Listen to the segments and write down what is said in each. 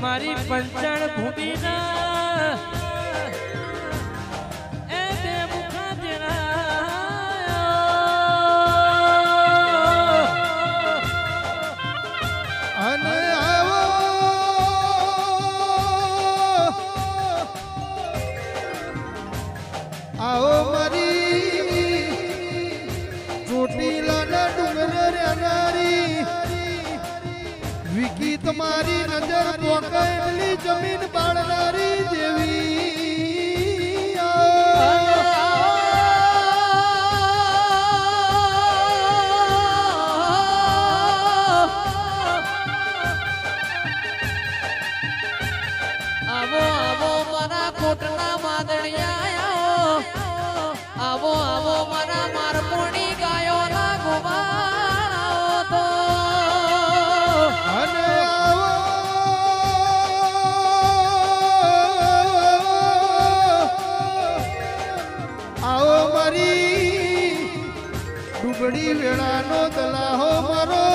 મારી પંચાણ ભૂમિના. જમીન બાળનારી દેવી. આવો આવો મારા કોટના માદણિયા આવો. આવો મારપુણી મારી. ડુબડી વેળાનો દલાહો મારો.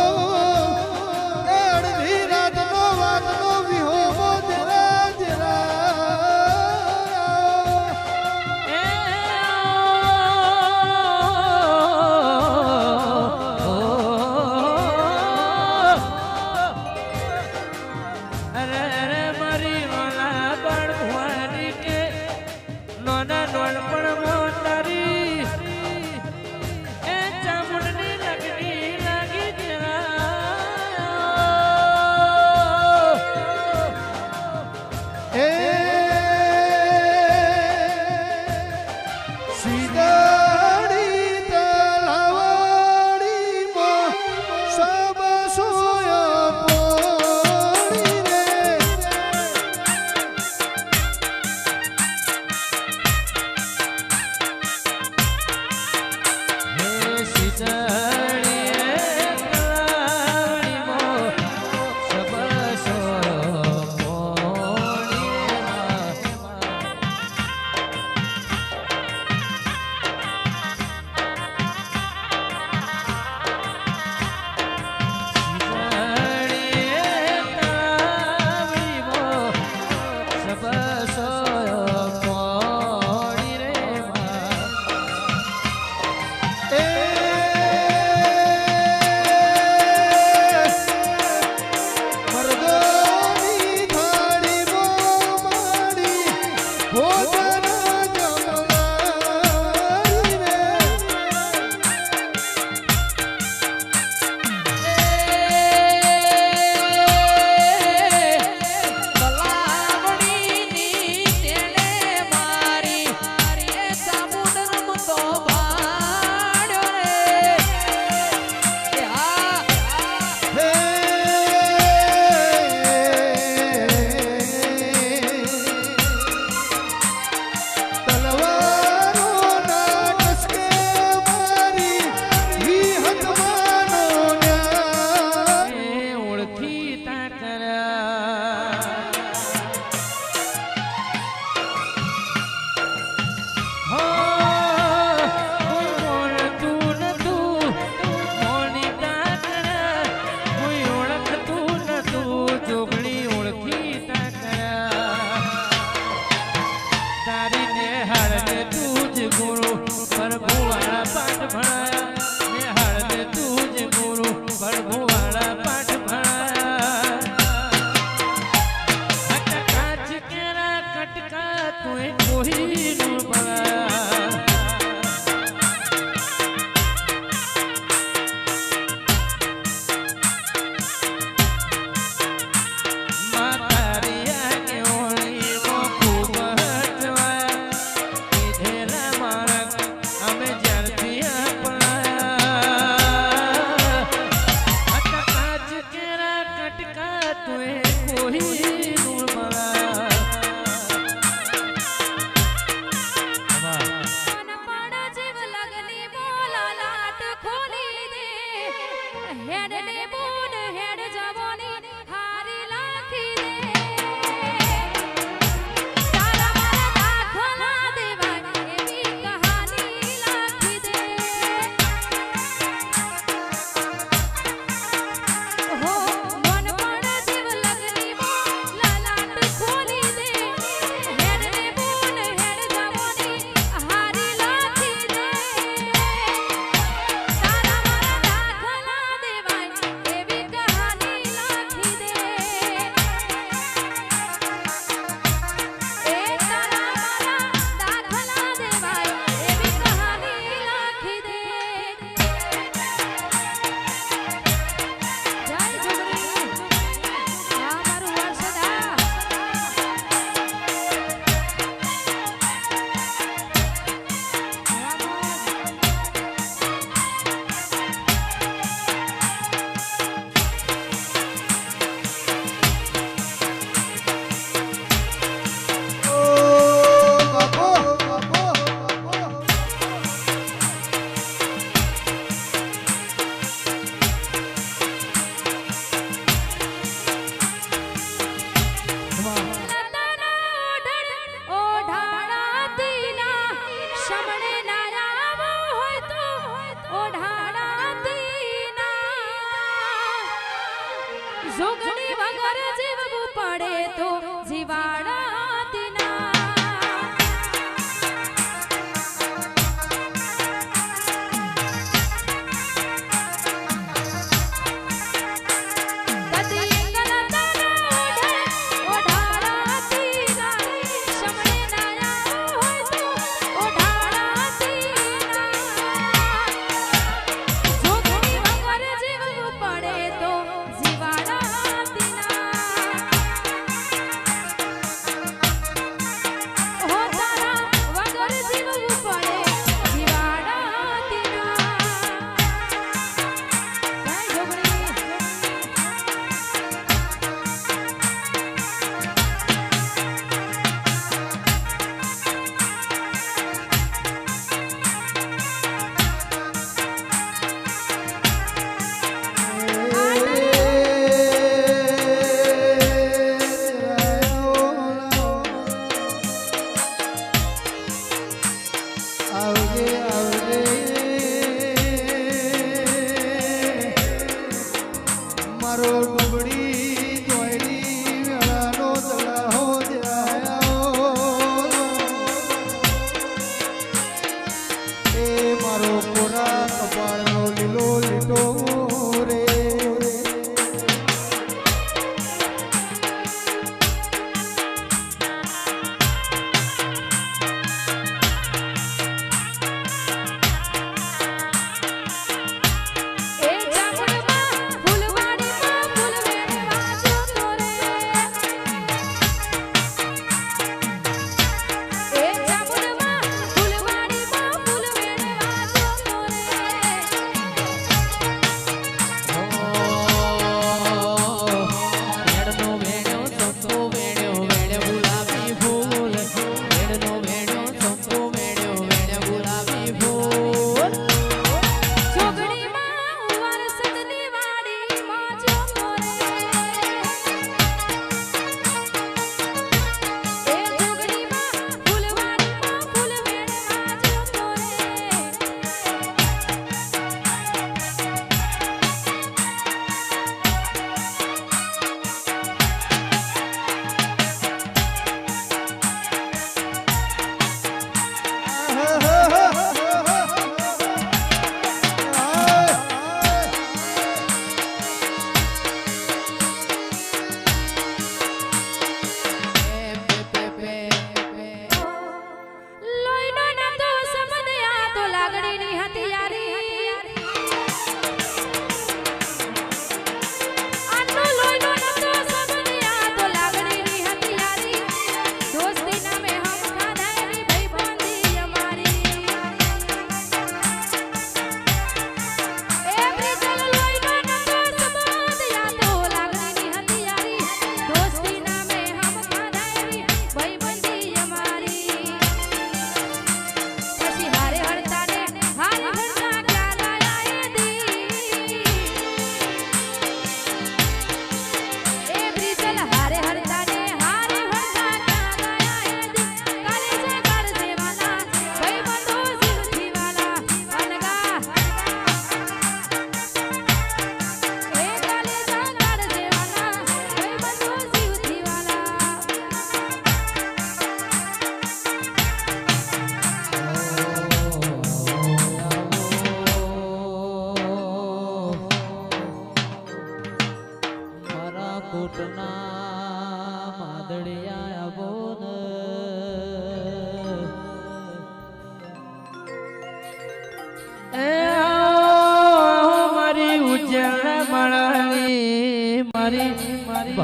જોગણી વગર જીવવું પડે તો જીવાડ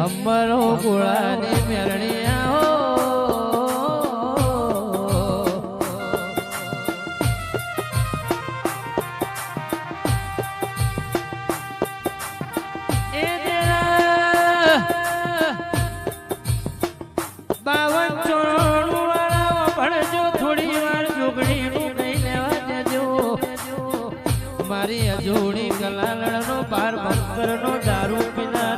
અંબરો ગોળાની મેળણી મારી અજોડી કલાલડનો પાર ભક્તરનો દારૂ પીનાર